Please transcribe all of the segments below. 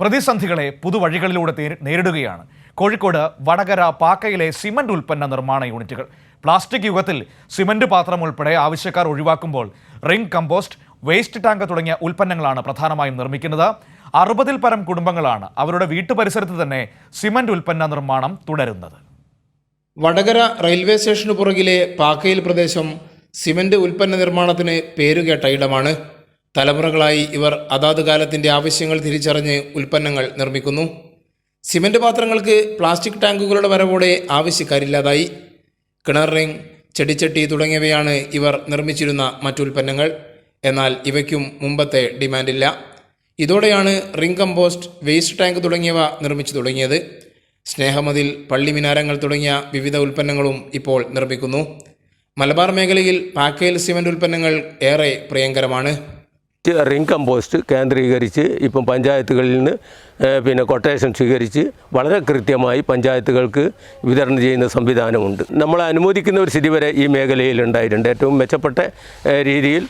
പ്രതിസന്ധികളെ പുതുവഴികളിലൂടെ നേരിടുകയാണ്. കോഴിക്കോട് വടകര പാക്കയിലെ സിമന്റ് ഉൽപ്പന്ന നിർമ്മാണ യൂണിറ്റുകൾ. പ്ലാസ്റ്റിക് യുഗത്തിൽ സിമന്റ് പാത്രം ഉൾപ്പെടെ ആവശ്യക്കാർ ഒഴിവാക്കുമ്പോൾ റിംഗ് കമ്പോസ്റ്റ് വേസ്റ്റ് ടാങ്ക് തുടങ്ങിയ ഉൽപ്പന്നങ്ങളാണ് പ്രധാനമായും നിർമ്മിക്കുന്നത്. അറുപതിൽ പരം കുടുംബങ്ങളാണ് അവരുടെ വീട്ടുപരിസരത്ത് തന്നെ സിമന്റ് ഉൽപ്പന്ന നിർമ്മാണം തുടരുന്നത്. വടകര റെയിൽവേ സ്റ്റേഷന് പുറകിലെ പാക്കയിൽ പ്രദേശം സിമന്റ് ഉൽപ്പന്ന നിർമ്മാണത്തിന് പേരുകേട്ട ഇടമാണ്. തലമുറകളായി ഇവർ അതാത് കാലത്തിന്റെ ആവശ്യങ്ങൾ തിരിച്ചറിഞ്ഞ് ഉൽപ്പന്നങ്ങൾ നിർമ്മിക്കുന്നു. സിമന്റ് പാത്രങ്ങൾക്ക് പ്ലാസ്റ്റിക് ടാങ്കുകളുടെ വരവോടെ ആവശ്യക്കാരില്ലാതായി. കിണർ റിംഗ് ചെടിച്ചട്ടി തുടങ്ങിയവയാണ് ഇവർ നിർമ്മിച്ചിരുന്ന മറ്റുൽപ്പന്നങ്ങൾ. എന്നാൽ ഇവയ്ക്കും മുമ്പത്തെ ഡിമാൻഡില്ല. ഇതോടെയാണ് റിംഗ് കമ്പോസ്റ്റ് വേസ്റ്റ് ടാങ്ക് തുടങ്ങിയവ നിർമ്മിച്ചു തുടങ്ങിയത്. സ്നേഹമതിൽ പള്ളി മിനാരങ്ങൾ തുടങ്ങിയ വിവിധ ഉൽപ്പന്നങ്ങളും ഇപ്പോൾ നിർമ്മിക്കുന്നു. മലബാർ മേഖലയിൽ പാക്കേൽ സിമന്റ് ഉൽപ്പന്നങ്ങൾ ഏറെ പ്രിയങ്കരമാണ്. റിംഗ് കമ്പോസ്റ്റ് കേന്ദ്രീകരിച്ച് ഇപ്പം പഞ്ചായത്തുകളിൽ നിന്ന് പിന്നെ കൊട്ടേഷൻ സ്വീകരിച്ച് വളരെ കൃത്യമായി പഞ്ചായത്തുകൾക്ക് വിതരണം ചെയ്യുന്ന സംവിധാനമുണ്ട്. നമ്മൾ അനുമോദിക്കുന്ന ഒരു സ്ഥിതി വരെ ഈ മേഖലയിൽ ഉണ്ടായിട്ടുണ്ട്. ഏറ്റവും മെച്ചപ്പെട്ട രീതിയിൽ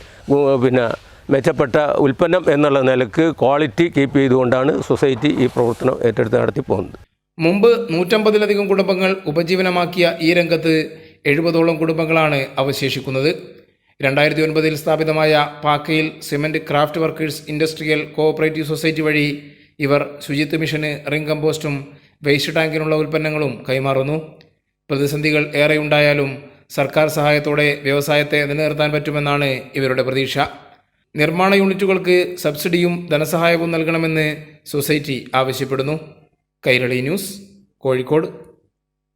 പിന്നെ മെച്ചപ്പെട്ട ഉൽപ്പന്നം എന്നുള്ള നിലയ്ക്ക് ക്വാളിറ്റി കീപ്പ് ചെയ്തുകൊണ്ടാണ് സൊസൈറ്റി ഈ പ്രവർത്തനം ഏറ്റെടുത്ത് നടത്തി പോകുന്നത്. മുമ്പ് നൂറ്റമ്പതിലധികം കുടുംബങ്ങൾ ഉപജീവനമാക്കിയ ഈ രംഗത്ത് എഴുപതോളം കുടുംബങ്ങളാണ് അവശേഷിക്കുന്നത്. രണ്ടായിരത്തി ഒൻപതിൽ സ്ഥാപിതമായ പാക്കയിൽ cement craft workers industrial cooperative society വഴി ഇവർ ശുചിത്വ മിഷന് റിംഗ് കമ്പോസ്റ്റും വേസ്റ്റ് ടാങ്കിനുള്ള ഉൽപ്പന്നങ്ങളും കൈമാറുന്നു. പ്രതിസന്ധികൾ ഏറെ ഉണ്ടായാലും സർക്കാർ സഹായത്തോടെ വ്യവസായത്തെ നിലനിർത്താൻ പറ്റുമെന്നാണ് ഇവരുടെ പ്രതീക്ഷ. നിർമ്മാണ യൂണിറ്റുകൾക്ക് സബ്സിഡിയും ധനസഹായവും നൽകണമെന്ന് സൊസൈറ്റി ആവശ്യപ്പെടുന്നു. കൈരളി ന്യൂസ് കോഴിക്കോട്.